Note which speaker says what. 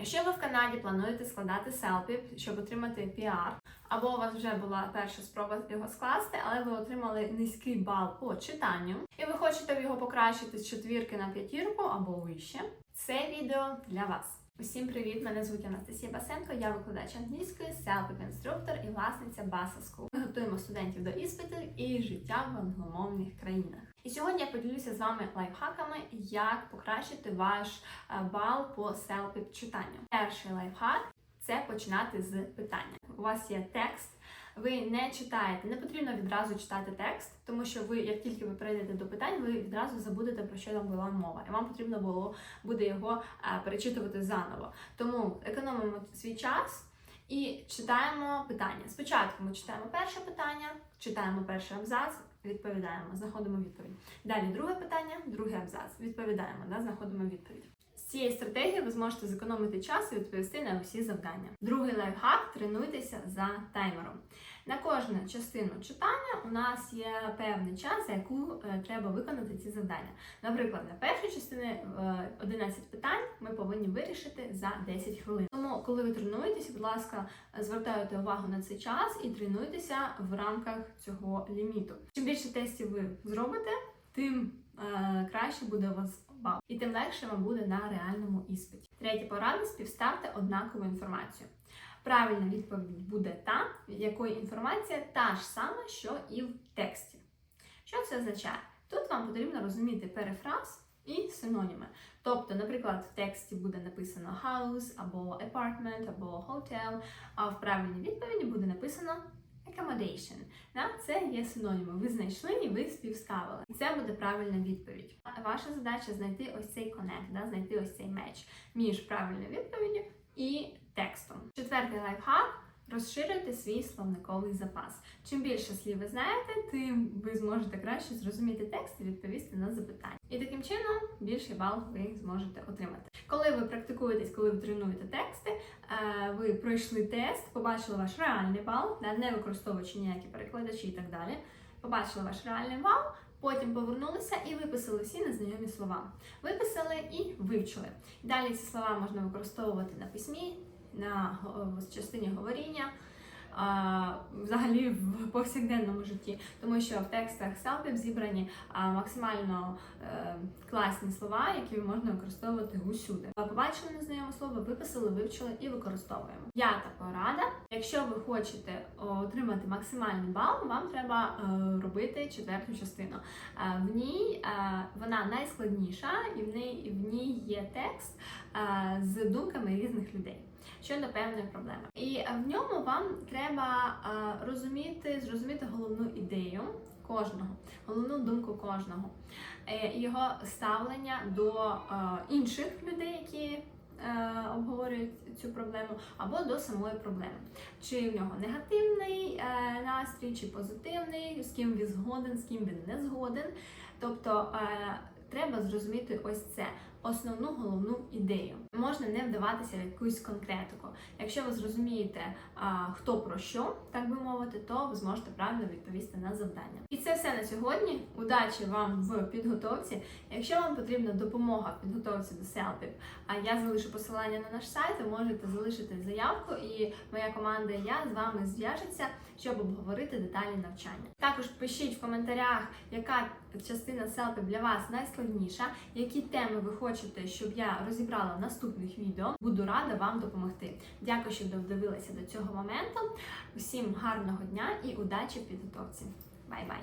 Speaker 1: Якщо ви в Канаді плануєте складати селфі, щоб отримати піар, або у вас вже була перша спроба його скласти, але ви отримали низький бал по читанню, і ви хочете його покращити з четвірки на п'ятірку або вище, це відео для вас. Усім привіт! Мене звуть Анастасія Басенко, я викладач англійської, селфі-інструктор і власниця Басаску. Ми готуємо студентів до іспитів і життя в англомовних країнах. І сьогодні я поділюся з вами лайфхаками, як покращити ваш е, бал по селфі читанню. Перший лайфхак це починати з питання. У вас є текст. Ви не читаєте, не потрібно відразу читати текст, тому що ви, як тільки ви перейдете до питань, ви відразу забудете про що там була мова, і вам потрібно було буде його е, перечитувати заново. Тому економимо свій час і читаємо питання. Спочатку ми читаємо перше питання, читаємо перший абзац, відповідаємо, знаходимо відповідь. Далі друге питання, другий абзац, відповідаємо, да, знаходимо відповідь. Цієї стратегії ви зможете зекономити час і відповісти на усі завдання. Другий лайфхак тренуйтеся за таймером. На кожну частину читання у нас є певний час, за яку е, треба виконати ці завдання. Наприклад, на першій частині е, 11 питань ми повинні вирішити за 10 хвилин. Тому, коли ви тренуєтеся, будь ласка, звертайте увагу на цей час і тренуйтеся в рамках цього ліміту. Чим більше тестів ви зробите, тим е, краще буде у вас бал, і тим легше вам буде на реальному іспиті. Третя порада співставте однакову інформацію. Правильна відповідь буде та, в якої інформація та ж сама, що і в тексті. Що це означає? Тут вам потрібно розуміти перефраз і синоніми. Тобто, наприклад, в тексті буде написано house або apartment, або hotel, а в правильній відповіді буде написано accommodation. На Це є синоніми. Ви знайшли і ви співставили. І це буде правильна відповідь. Ваша задача знайти ось цей connect, да? знайти ось цей меч між правильною відповіддю і текстом. Четвертий лайфхак. Розширюйте свій словниковий запас. Чим більше слів ви знаєте, тим ви зможете краще зрозуміти текст і відповісти на запитання. І таким чином більший бал ви зможете отримати. Коли ви практикуєтесь, коли ви тренуєте тексти, е, ви пройшли тест, побачили ваш реальний бал, не використовуючи ніякі перекладачі і так далі. Побачили ваш реальний бал, потім повернулися і виписали всі незнайомі слова. Виписали і вивчили. Далі ці слова можна використовувати на письмі, на частині говоріння. а, Взагалі в повсякденному житті, тому що в текстах селфів зібрані а, максимально е, класні слова, які можна використовувати усюди. Побачили незнайоме слово, виписали, вивчили і використовуємо. П'ята порада. Якщо ви хочете отримати максимальний бал, вам треба е, робити четверту частину. Е, В ній е, вона найскладніша, і в ній в ній є текст е, з думками різних людей щодо певної проблеми. І е, в ньому вам треба е, розуміти, зрозуміти головну ідею кожного, головну думку кожного, е, його ставлення до інших людей, які. Обговорюють цю проблему або до самої проблеми, чи в нього негативний настрій, чи позитивний, з ким він згоден, з ким він не згоден. Тобто треба зрозуміти ось це основну головну ідею. Можна не вдаватися в якусь конкретику. Якщо ви зрозумієте, хто про що, так би мовити, то ви зможете правильно відповісти на завдання. І це все на сьогодні. Удачі вам в підготовці. Якщо вам потрібна допомога в підготовці до селфів, а я залишу посилання на наш сайт, ви можете залишити заявку, і моя команда і я з вами зв'яжеться, щоб обговорити деталі навчання. Також пишіть в коментарях, яка частина селфів для вас найскладніша, які теми ви хочете, щоб я розібрала в наступних відео. Буду рада вам допомогти. Дякую, що додивилися до цього моменту. Усім гарного дня і удачі в підготовці. Бай-бай!